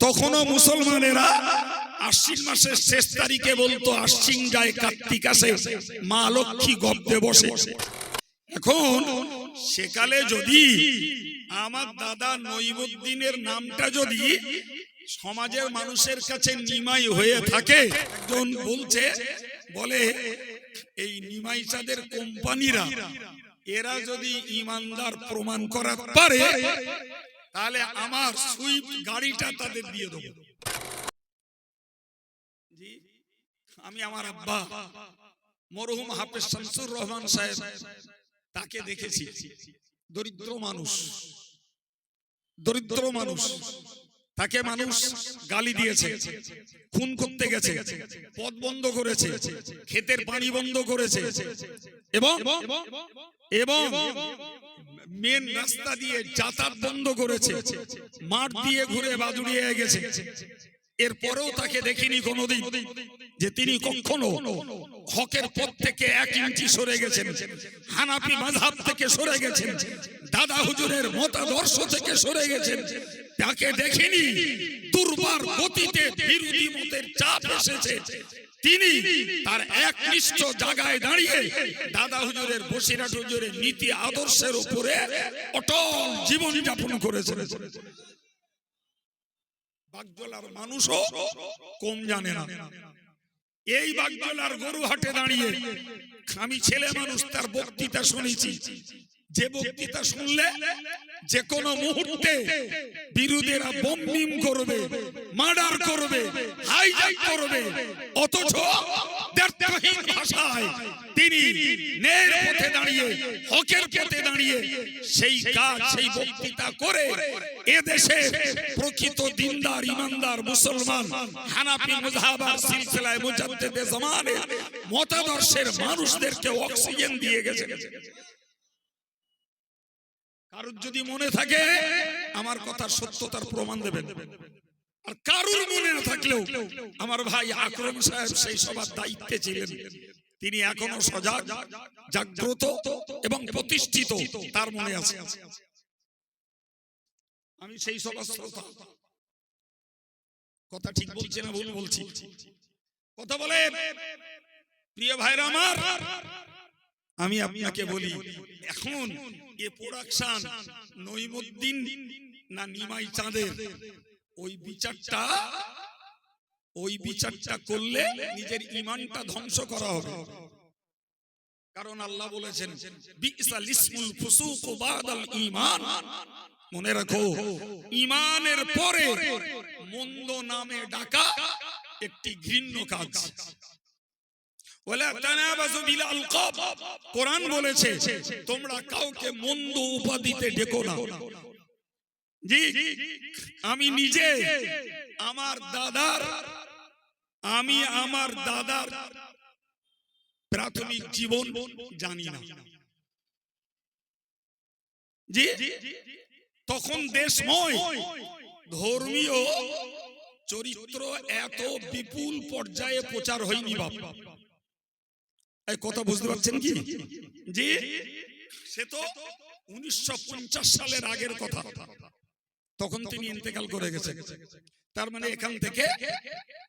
তখনও মুসলমানেরা আশ্বিন মাসের শেষ তারিখে বলতো, আশ্বিন যায় কার্তিক আসে, মা লক্ষ্মী গব্দে বসে। এখন সেকালে যদি আমার দাদা নইমুদ্দিনের নামটা যদি সমাজের মানুষের কাছে নিমাই হয়ে থাকে, একজন বলছে, বলে, এই নিমাই চাঁদের কোম্পানিরা, এরা যদি ইমানদার প্রমাণ করা পারে তাহলে আমার সুইফট গাড়িটা তাদের দিয়ে দেবো। জি আমি আমার আব্বা মরহুম হাফেজ শামসুর রহমান সাহেব তাকে দেখেছি। দরিদ্র মানুষ। দরিদ্র মানুষ। তাকে মানুষ গালি দিয়েছে, খুন করতে গেছে, পথ বন্ধ করেছে, ক্ষেতের পানি বন্ধ করেছে এবং এবং মেন রাস্তা দিয়ে যাতায়াত বন্ধ করেছে, মাঠ দিয়ে ঘুরে বাদুড়িয়ে গেছে। এরপরেও তাকে দেখিনি কোনোদিন যে তিনি কখনো হকের পথ থেকে এক ইঞ্চি সরে গেছেন হানাফি মাঝহাব থেকে সরে গেছেন, দাদা হুজুরের মতাদর্শ থেকে সরে গেছেন। তাকে দেখিনি, দুর্বার গতিতে বিরোধী মতের চাপ এসেছে। তিনি তার একনিষ্ঠ জায়গায় দাঁড়িয়ে দাদা হুজুরের বসিরাট হুজুরের নীতি আদর্শের উপরে অটল জীবন যাপন করেছেন। বাগজলার মানুষও কম জানে না। এই বাগজলার গরু হাটে দাঁড়িয়ে আমি ছেলে মানুষ, তার বক্তৃতা শুনেছি। যে বক্তৃতা শুনলে যে কোনো মুহূর্তে বিরোধীরা বম্বিম করবে, মার্ডার করবে হাইজ্যাক করবে, অথচ ভাষায় তিনি পথে দাঁড়িয়ে, হকের পথে দাঁড়িয়ে সেই কাজ, সেই বক্তৃতা করে এ দেশে প্রকৃত দিনদার, ইমানদার মুসলমান হানাফি মুযহাবার সিলসিলায় মুজাদ্দিদে জামানে মতাদর্শের মানুষদেরকে অক্সিজেন দিয়ে গেছে। কারুর যদি মনে থাকে, আমার কথার সত্যতার প্রমাণ দেবেন। আর কারুর মনে না থাকলেও আমার ভাই আকরম সাহেব সেই সবার দায়িত্বে ছিলেন। তিনি এখনও সজাগ, জাগ্রত এবং প্রতিষ্ঠিত তার মনে আছে। আমি সেই সবার শ্রোতা। কথা ঠিক বলছি না ভুল বলছি? কথা বলে প্রিয় ভাইরা আমার আমি আপনাকে বলি এখন এ প্রোডাকশন নইমুদ্দিন না নিমাই চাঁদের ওই বিচারটা ওই বিচারটা করলে নিজের ইমানটা ধ্বংস করা হবে। কারণ আল্লাহ বলেছেন বিসাল ইসমুল ফুসুক বাদাল ঈমান। মনে রাখো ইমানের পরে মন্দ নামে ডাকা একটি ঘৃণ্য কাজ। কোরআন বলেছে, তোমরা কাউকে মন্দ উপাধিতে ডেকো না। জি, আমি নিজে, আমার দাদার, আমি আমার দাদার প্রাথমিক জীবন জানি না। জি, তখন দেশময়, ধর্মীয় চরিত্র এত বিপুল পর্যায়ে প্রচার হয়নি বাপ। এই কথা বুঝতে পারছেন কি? জি সে তো উনিশশো পঞ্চাশ সালের আগের কথা। তখন তিনি ইন্তেকাল করে গেছেন। তার মানে এখান থেকে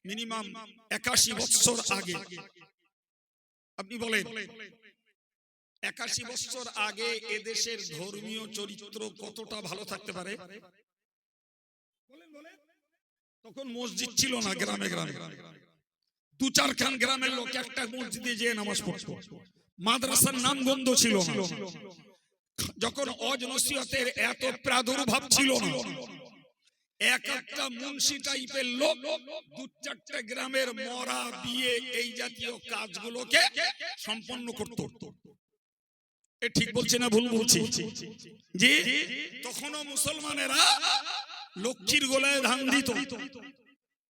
মিনিমাম একাশি বছর আগে। আপনি বলেন, একাশি বছর আগে এদেশের ধর্মীয় চরিত্র কতটা ভালো থাকতে পারে? তখন মসজিদ ছিল না, গ্রামে গ্রামে। দু চারখান গ্রামের লোক একটা মসজিদে যেয়ে নামাজ পড়তো। মাদ্রাসার নাম গন্ধ ছিল না। যখন অজ নসিহতের এত প্রাদুর্ভাব ছিল না, এক একটা মুন্সি টাইপের লোক দু চারটা গ্রামের মরা, বিয়ে, এই জাতীয় কাজগুলোকে সম্পন্ন করত। এ ঠিক বলছে না ভুল বলছি? জি? তখনও মুসলমানেরা লক্ষ্মীর গোলায় ধান দিত।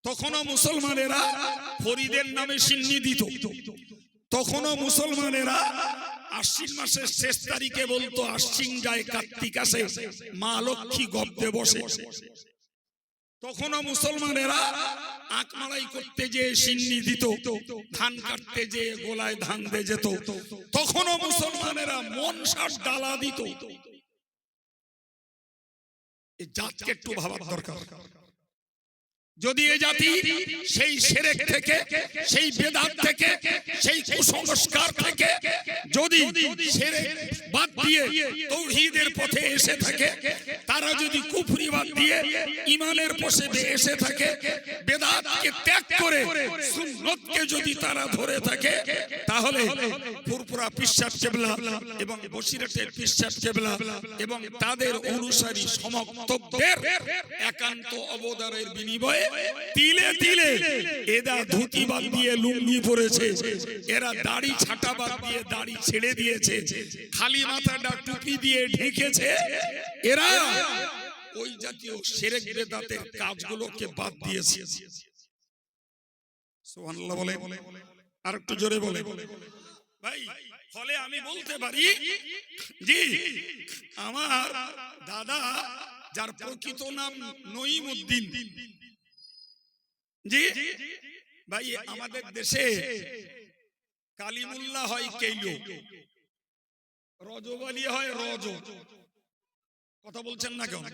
তখনও মুসলমানেরা ফরিদের নামে সিন্নি দিত। তখনও মুসলমানেরা আশ্বিন মাসের শেষ তারিখে বলতো, আশ্বিন যায় কার্তিক আসে, মা লক্ষ্মী গব্দে বসে। তখনও মুসলমানেরা আকমালাই করতে যে সিন্নি দিত, ধান কাটতে যে গোলায় ধান দে যেত। তখনও মুসলমানেরা মন ষাট ডালা দিত। জাতকে একটু ভাবার দরকার। যদি এ জাতি সেই সেরেক থেকে সেই বেদাত থেকে সেই কুসংস্কার থেকে যদি সেরেক বাদ দিয়ে তৌহিদের পথে এসে থাকে তারা যদি কুফরি বাদ দিয়ে ইমানের পথে এসে থাকে বেদাতকে ত্যাগ করে সুন্নতকে যদি তারা ধরে থাকে তাহলে ফুরফুরা পিসাব কেবলা এবং বসিরটের পিসাব কেবলা এবং তাদের অনুসারী সমর্থকদের একান্ত অবদানের বিনিময়ে তিলে তিলে এরা ধুতি বাদ দিয়ে লুঙ্গি পরেছে, এরা দাড়ি ছাটা বাদ দিয়ে দাড়ি ছেড়ে দিয়েছে, খালি মাথাটা টুপি দিয়ে ঢেকেছে। এরা ওই জাতীয় সেরেক বেদাতের কাজগুলোকে বাদ দিয়েছে। সুবহানাল্লাহ বলে, আর একটু জোরে বলে। ভাই, ফলে আমি বলতে পারি, জি, আমার দাদা, যার প্রকৃত নাম নঈমুদ্দিন জি ভাই আমাদের দেশে কালিমুল্লাহ হয় কেইলো? রজবালি হয় রজ। কথা বলছেন না কেন?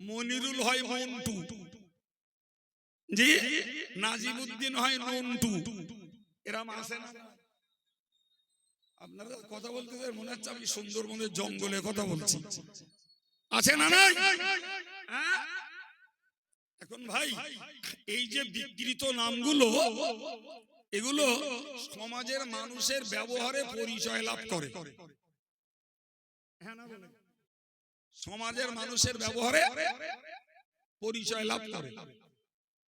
মনিরুল হয় মন্টু। জি নাজিমুদ্দিন হয় নন্টু। এরম আছে না। আপনারা কথা বলতে মনে হচ্ছে আমি সুন্দরবনের জঙ্গলে কথা বলছি। আছে না নাই? হ্যাঁ? এখন ভাই এই যে বিকৃত নামগুলো এগুলো সমাজের মানুষের ব্যবহারে পরিচয় লাভ করে। হ্যাঁ? সমাজের মানুষের ব্যবহারে পরিচয় লাভ করে।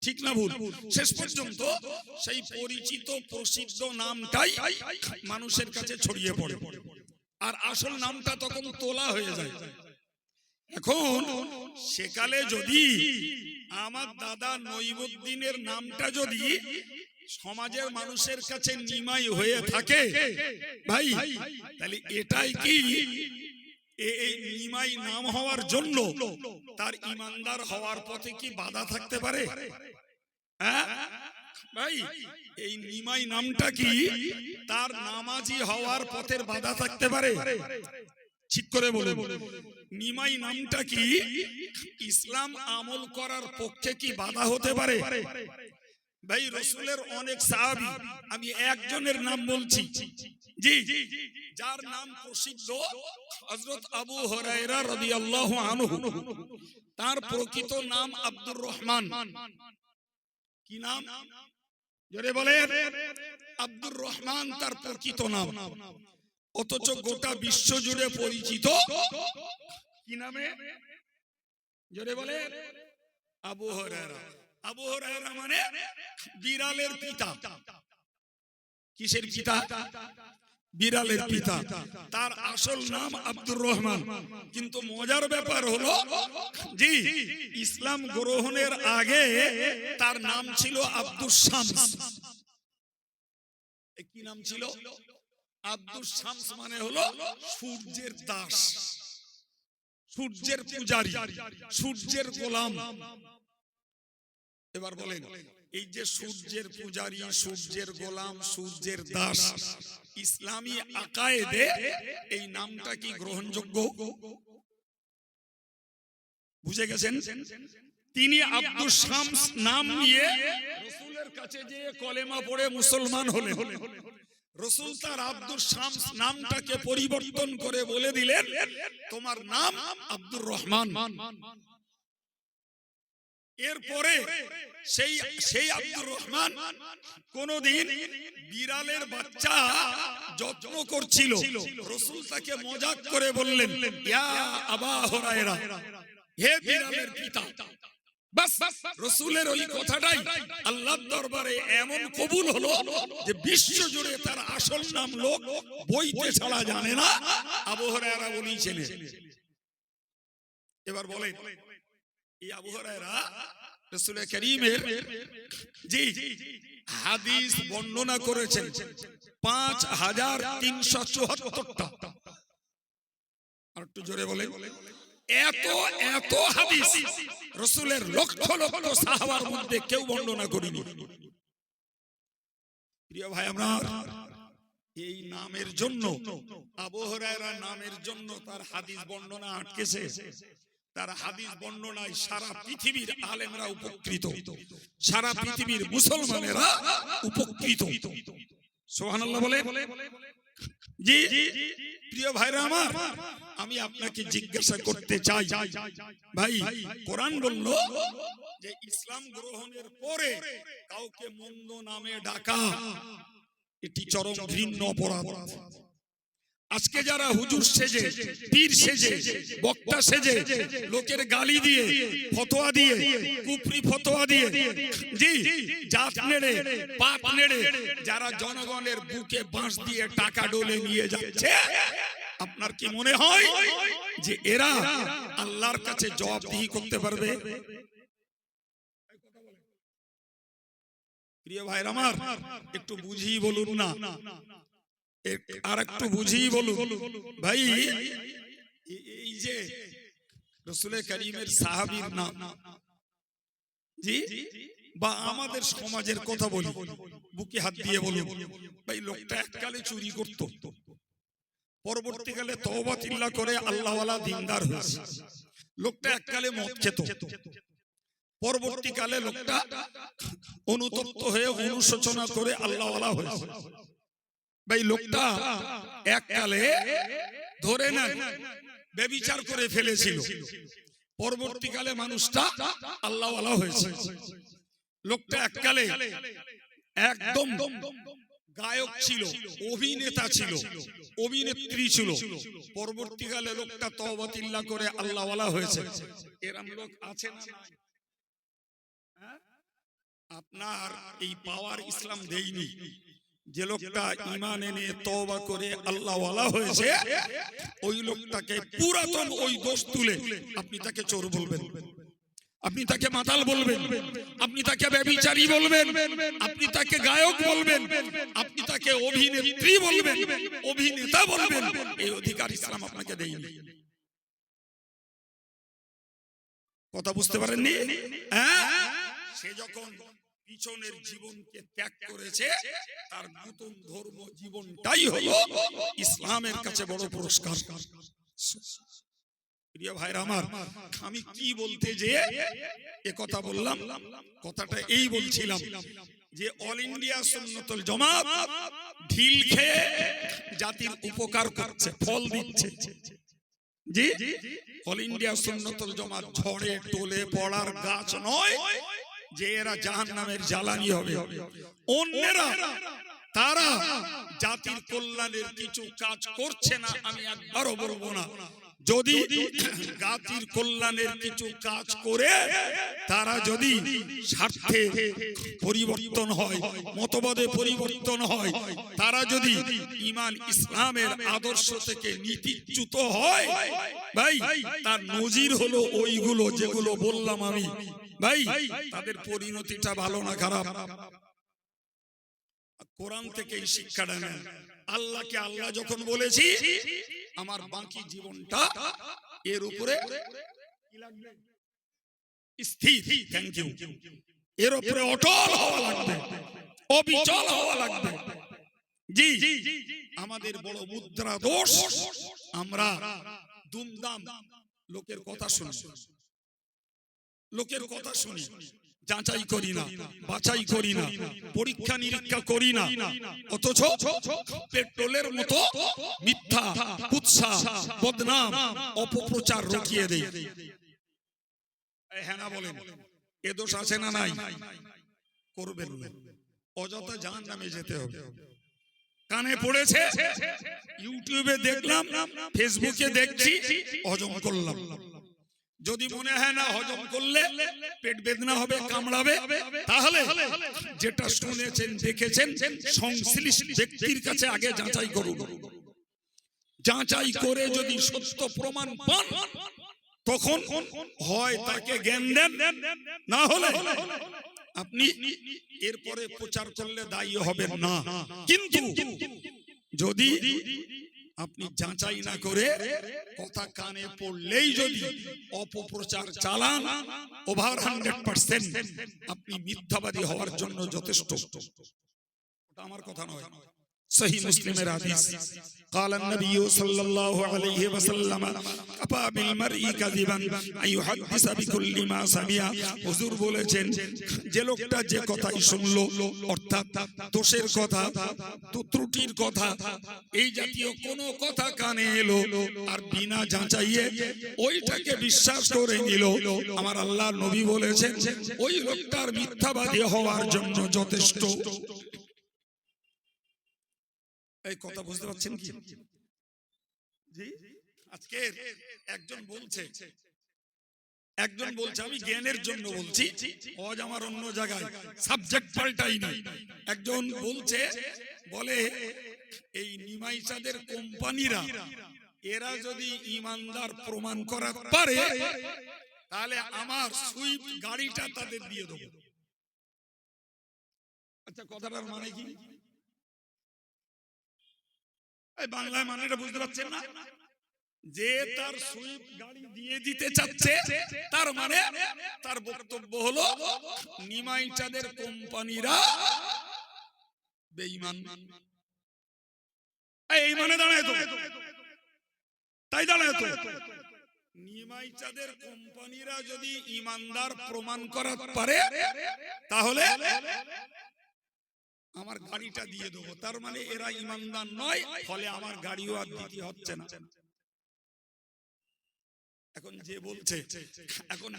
ঠিক না ভুল? শেষ পর্যন্ত সেই পরিচিত প্রসিদ্ধ নামটাই মানুষের কাছে ছড়িয়ে পড়ে। আর আসল নামটা তখন তোলা হয়ে যায়। এখন সেকালে যদি আমার দাদা নইমুদ্দিনের নামটা যদি সমাজের মানুষের কাছে নিমাই হয়ে থাকে, ভাই, তাহলে এটাই কি? এই নিমাই নাম হওয়ার জন্য তার ইমানদার হওয়ার পথে কি বাধা থাকতে পারে? হ্যাঁ? ভাই, এই নিমাই নামটা কি তার নামাজি হওয়ার পথের বাধা থাকতে পারে? ঠিক করে বলে নিমাই নামটা কি? ইসলাম আমল করার পক্ষে কি বাধা হতে পারে? ভাই, রসুলের অনেক সাহাবী, আমি একজনের নাম বলছি। জি, যার নাম প্রসিদ্ধ হযরত আবু হুরায়রা রাদিয়াল্লাহু আনহু। তার প্রকৃত নাম আব্দুর রহমান। কি নাম? জোরে বলেন। আব্দুর রহমান তার প্রকৃত নাম। অথচ গোটা বিশ্ব জুড়ে পরিচিত। কি নামে? জোরে বলে। আবু হরায়রা। আবু হরায়রা মানে বিড়ালের পিতা। কিসের পিতা? বিড়ালের পিতা। তার আসল নাম আব্দুর রহমান। কিন্তু মজার ব্যাপার হলো জি ইসলাম গ্রহণের আগে তার নাম ছিল আব্দুর শামস। কি নাম ছিল? আব্দুর শামস মানে হলো সূর্যের দাস। সূর্যের পূজারী, সূর্যের গোলাম। এবার বলেন, এই যে সূর্যের পূজারী, সূর্যের গোলাম, সূর্যের দাস, ইসলামী আকায়েদে এই নামটা কি গ্রহণযোগ্য? বুঝে গেছেন? তিনি আব্দুল শামস নাম নিয়ে রসুলের কাছে যে কলেমা পড়ে মুসলমান হলে রসুল তার আব্দুল শামস নামটাকে পরিবর্তন করে বলে দিলেন তোমার নাম আব্দুর রহমান। এরপরে সেই সেই আব্দুর রহমান কোনদিন বিড়ালের বাচ্চা যত্ন করছিল। রসুল তাকে মজাক করে বললেন ইয়া আবা হরায়রা হে বিড়ালের পিতা রসুলের ওই কথাটাই আল্লাহর দরবারে এমন কবুল হলো যে বিশ্ব জুড়ে তার আসল নাম লোক বইতে ছাড়া জানে না আবহরায়রা বলেছেন এবার বলেন, এই আবহরায়রা রসুল করিমের জি হাদিস বর্ণনা করেছেন, পাঁচ হাজার তিনশো চুয়াত্তরটা। আর একটু জোরে বলে এত এত হাদিস রসুলের লক্ষ লক্ষ সাহাবার মধ্যে কেউ বর্ণনা করিনি। প্রিয় ভাই আমার, এই নামের জন্য আবহরায়রা নামের জন্য তার হাদিস বর্ণনা আটকেছে। তার হাদিস বর্ণনায় সারা পৃথিবীর আলেমরা উপকৃত। সারা পৃথিবীর মুসলমানেরা উপকৃত। সোহানাল্লাহ বলে প্রিয় ভাইরা আমার, আমি আপনাকে জিজ্ঞাসা করতে চাই। ভাই, কোরআন বলল যে ইসলাম গ্রহণের পরে কাউকে মন্দ নামে ডাকা, এটি চরম ঘৃণ্য অপরাধ। আজকে যারা হুজুর সেজে, পীর সেজে, বক্তা সেজে, লোকের গালি দিয়ে, ফতোয়া দিয়ে, কুফরি ফতোয়া দিয়ে, জি, জাত নেড়ে, পাপ নেড়ে, যারা জনগণের বুকে বাঁশ দিয়ে টাকা ডলে নিয়ে যাচ্ছে, আপনার কি মনে হয় যে এরা আল্লাহর কাছে জবাবদিহি করতে পারবে? প্রিয় ভাইরা আমার, একটু বুঝিয়ে বলুন না। আর একটু বুঝিয়ে বলুন। ভাই এই যে রসুলের করিমের সাহাবীর নাম। জি? বা আমাদের সমাজের কথা বলি। বুকে হাত দিয়ে বলুন। ভাই লোকটা এককালে চুরি করত। পরবর্তীকালে তওবা তিল্লা করে আল্লাহওয়ালা দিনদার হয়েছে। লোকটা এককালে মদ খেত। পরবর্তীকালে লোকটা অনুতপ্ত হয়ে অনুশোচনা করে আল্লাহওয়ালা হয়েছে। ভাই লোকটা এককালে ধরে না বেবিচার করে ফেলেছিল। পরবর্তীকালে মানুষটা আল্লাহওয়ালা হয়েছে। লোকটা এককালে একদম গায়ক ছিল অভিনেতা ছিল অভিনেত্রী ছিল। পরবর্তীকালে লোকটা তওবাতিল্লাহ করে আল্লাহওয়ালা হয়েছে। এরম লোক আছে? হ্যাঁ? আপনার এই পাওয়ার ইসলাম দেয়নি। যে লোকটা ইমান এনে তওবা করে আল্লাহওয়ালা হয়েছে ওই লোকটাকে পুরাতন ওই দোষ তুলে আপনি তাকে চোর বলবেন। আপনি তাকে মাতাল বলবেন। আপনি তাকে ব্যবিচারী বলবেন। আপনি তাকে গায়ক বলবেন। আপনি তাকে অভিনেত্রী বলবেন। অভিনেতা বলবেন। এই অধিকার ইসলাম আপনাকে দেয়নি। কথা বুঝতে পারেননি? হ্যাঁ? সে যখন পিছনের জীবনকে ত্যাগ করেছে তার নতুন ধর্ম জীবনটাই হলো ইসলামের কাছে বড় পুরস্কার। প্রিয় ভাইরা আমার আমি কি বলতে যে এ কথা বললাম কথাটা এই বলছিলাম যে অল ইন্ডিয়া সুন্নতুল জামাত ঢিল খেয়ে জাতির উপকার করছে ফল দিচ্ছে। জি? অল ইন্ডিয়া সুন্নতুল জামাত ঝড়ে টোলে পড়ার গাছ নয় যে এরা জাহান নামের জ্বালানি হবে। অন্যেরা তারা জাতির কল্যাণের কিছু কাজ করছে না আমি একবারও বলব না। যদি জাতির কল্যাণের কিছু কাজ করে তারা যদি স্বার্থে পরিবর্তন হয় মতবাদে পরিবর্তন হয় তারা যদি ইমান ইসলামের আদর্শ থেকে নীতিচ্যুত হয় ভাই তার নজির হলো ওইগুলো যেগুলো বললাম আমি। ভাই তাদের পরিণতিটা ভালো না খারাপ? কোরআন থেকে এই শিক্ষাটা নেন। আল্লাহকে আল্লাহ যখন বলেছি আমার বাকি জীবনটা এর উপরে? স্থির থ্যাংক ইউ এর উপরে অটল হওয়া লাগবে অবিচল হওয়া লাগবে। জি আমাদের বড় মুদ্রা দোষ আমরা দুমদাম লোকের কথা শুনি। লোকের কথা শুনি। যাচাই করি না, বাছাই করি না, পরীক্ষা নিরীক্ষা করি না। অথচ পেট্রোলের মতো মিথ্যা, কুৎসা, বদনাম, অপপ্রচার দেই। এই হ্যাঁ না বলেন, এ দোষ আছে না নাই? করবেন অযথা জাহান নামে যেতে হবে। কানে পড়েছে? ইউটিউবে দেখলাম, ফেসবুকে দেখছি, হজম করলাম। যদি মনে হয় না হজম করলে পেট বেদনা হবে কামড়াবে তাহলে যেটা শুনেছেন দেখেছেন সংশ্লিষ্ট ব্যক্তির কাছে আগে যাচাই করুন। যাচাই করে যদি সত্য প্রমাণ পান তখন হয় তাকে জ্ঞান দেন। না হলে আপনি এরপরে প্রচার করলে দায়ী হবেন না। কিন্তু যদি আপনি যাচাই না করে কথা কানে পড়লেই যদি অপপ্রচার চালান ওভার হান্ড্রেড পার্সেন্ট আপনি মিথ্যাবাদী হওয়ার জন্য যথেষ্ট। আমার কথা নয়। সহি মুসলিমের হাদিস قال النبي صلى الله عليه وسلم كفى بالمرء كذبا ان يحدث بكل ما سمع হুজুর বলেছেন যে লোকটা যে কথাই শুনলো অর্থাৎ দোষের কথা তো ত্রুটির কথা এই জাতীয় কোন কথা কানে এলো আর বিনা যাচাইয়ে ওইটাকে বিশ্বাস করে নিল আমার আল্লাহ নবী বলেছেন ওই লোকটার মিথ্যাবাদী হওয়ার জন্য যথেষ্ট এই কথা বুঝতে পারছেন কি? জি? আজকে একজন বলছে একজন বলছে আমি জ্ঞানের জন্য বলছি আজ আমার অন্য জায়গায় সাবজেক্ট পাল্টাই নাই। একজন বলছে বলে এই নিমাইচাদের কোম্পানিরা এরা যদি ইমানদার প্রমাণ করা পারে তাহলে আমার সুইফট গাড়িটা তাদের দিয়ে দেবো। আচ্ছা কথাটার মানে কি? এই বাংলায় মানেটা বুঝতে পারছেন না? যে তার সুইফট গাড়ি দিয়ে দিতে চাচ্ছে, তার মানে তার বক্তব্য হলো, নিমাইচাঁদের কোম্পানিরা বেঈমান। এই মানে দাঁড়ায় তো। তাই দাঁড়ায় তো। নিমাইচাঁদের কোম্পানিরা যদি ইমানদার প্রমাণ করাতে পারে, তাহলে আমার গাড়িটা দিয়ে দেবো। তার মানে এরা ইমানদার নয়, ফলে আমার গাড়িও আর দিতে হচ্ছে না। এখন যে বলছে, এখন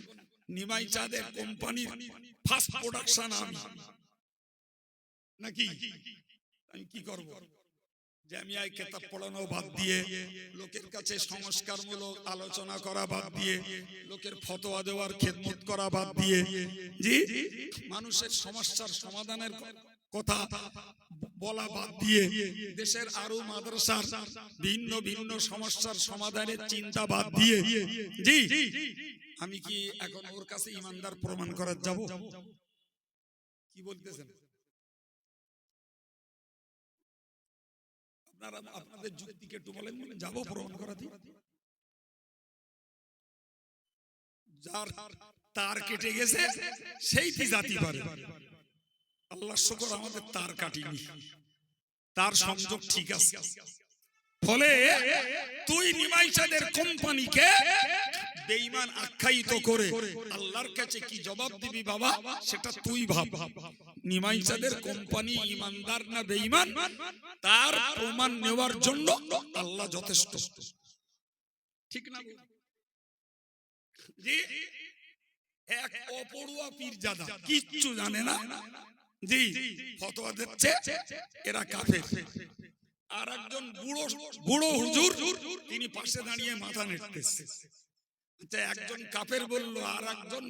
নিমাই চাঁদের কোম্পানির ফার্স্ট প্রোডাকশন আমি। নাকি? আমি কি করব? জামিয়ায় কেতাব পড়ানো বাদ দিয়ে, লোকের কাছে সংস্কারমূলক আলোচনা করা বাদ দিয়ে, লোকের ফতোয়া দেওয়ার খেদমত করা বাদ দিয়ে, জি? মানুষের সমস্যার সমাধানের কথা বলা বাদ দিয়ে দেশের আরও মাদ্রাসার ভিন্ন ভিন্ন সমস্যার সমাধানের চিন্তা বাদ দিয়ে, জি, আমি কি এখন ওর কাছে ইমানদার প্রমাণ করার যাব? কি বলতেছেন? আপনারা আপনাদের যুক্তিকে একটু বলেন যাব প্রমাণ করাতে? যার তার কেটে গেছে সেই কি জাতি পারে। আল্লাহ শুকর, আমাদের তার কাটিনি। তার সংযোগ ঠিক আছে। ফলে তুই নিমাইশাদের কোম্পানিকে বেঈমান আখ্যায়িত করে আল্লাহর কাছে কি জবাব দিবি বাবা? সেটা তুই ভাব। নিমাইশাদের কোম্পানি ইমানদার না বেঈমান? তার প্রমাণ নেওয়ার জন্য আল্লাহ যথেষ্ট। ঠিক না জি? এক অপড়ুয়া পীরজাদা, কিচ্ছু জানে না। জি ফতোয়া দিচ্ছে এরা কাফের। আর একজন বুড়ো বুড়ো হুজুর তিনি পাশে দাঁড়িয়ে মাথা নেড়তেছে। আচ্ছা একজন কাফের বলল আর একজন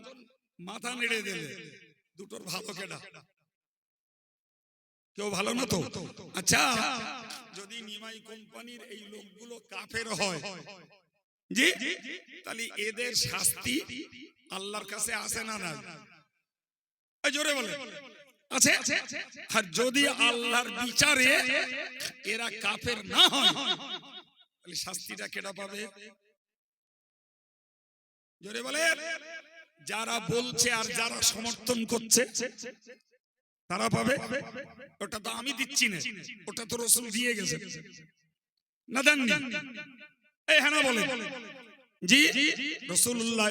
মাথা নেড়ে দিলে দুটোর ভালো কেডা? কেউ ভালো না তো? আচ্ছা যদি নিমাই কোম্পানির এই লোকগুলো কাফের হয় জি তাহলে এদের শাস্তি আল্লাহর কাছে আসে না না জোরে বলে আছে? আর যদি আল্লাহর বিচারে এরা কাফের না হয়, তাহলে শাস্তিটা কেটা পাবে? জোরে বলে যারা বলছে আর যারা সমর্থন করছে, তারা পাবে? ওটা তো আমি দিচ্ছি না। ওটা তো রসুল দিয়ে গেছে। না দেন এই হ্যাঁ বলে জি।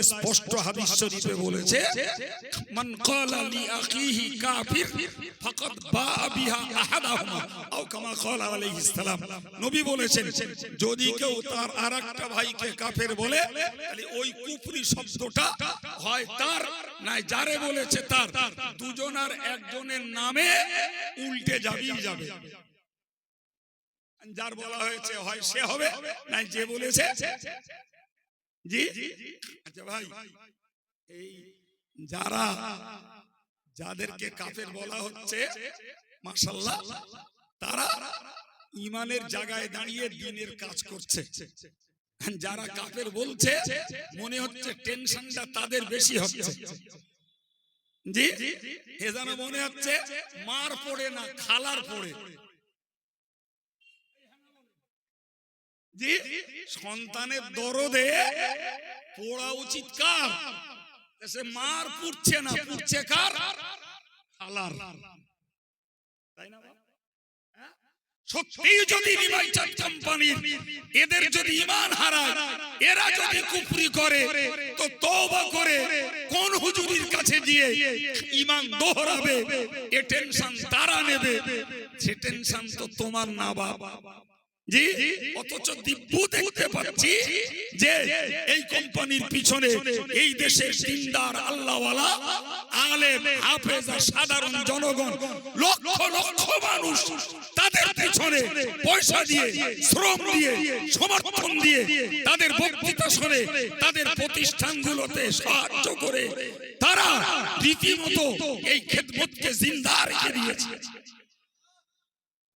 স্পষ্ট বলেছে নবী বলেছেন, যদি কেউ তার আরেকটা ভাইকে কাফের বলে ওই কুফরি শব্দটা হয় তার, নাই যারে বলেছে তার। দুজনার একজনের নামে উল্টে যাবেই যাবে। যার বলা হয়েছে হয় সে হবে না যে বলেছে জি আচ্ছা ভাই, এই যারা, যাদেরকে কাফের বলা হচ্ছে মাশাল্লাহ তারা ইমানের জায়গায় দাঁড়িয়ে দিনের কাজ করছে। যারা কাফের বলছে, মনে হচ্ছে টেনশনটা তাদের বেশি হচ্ছে। জি? এ যেন মনে হচ্ছে, মার পড়ে না, খালার পড়ে। জি সন্তানের দরদে পড়া উচিত কার? সে মার পুড়ছে না, পুড়ছে কার? খালার তাই না? হ্যাঁ? যদি এদের যদি ইমান হারায়, এরা যদি কুফরি করে, তো তওবা করে, কোন হুজুরির কাছে গিয়ে ইমান দোহরাবে, এ টেনশন তারা নেবে। সে টেনশন তো তোমার না বাবা জি অথচ দেখতে পাচ্ছি যে এই কোম্পানির পিছনে এই দেশের আল্লাহওয়ালা হাফেজ সাধারণ জনগণ, লক্ষ লক্ষ মানুষ তাদের পিছনে পয়সা দিয়ে, শ্রম দিয়ে, সমর্থন দিয়ে তাদের বক্তৃতা শুনে তাদের প্রতিষ্ঠানগুলোতে সাহায্য করে তারা রীতিমতো এই খেদমতকে জিন্দা রেখে দিয়েছে।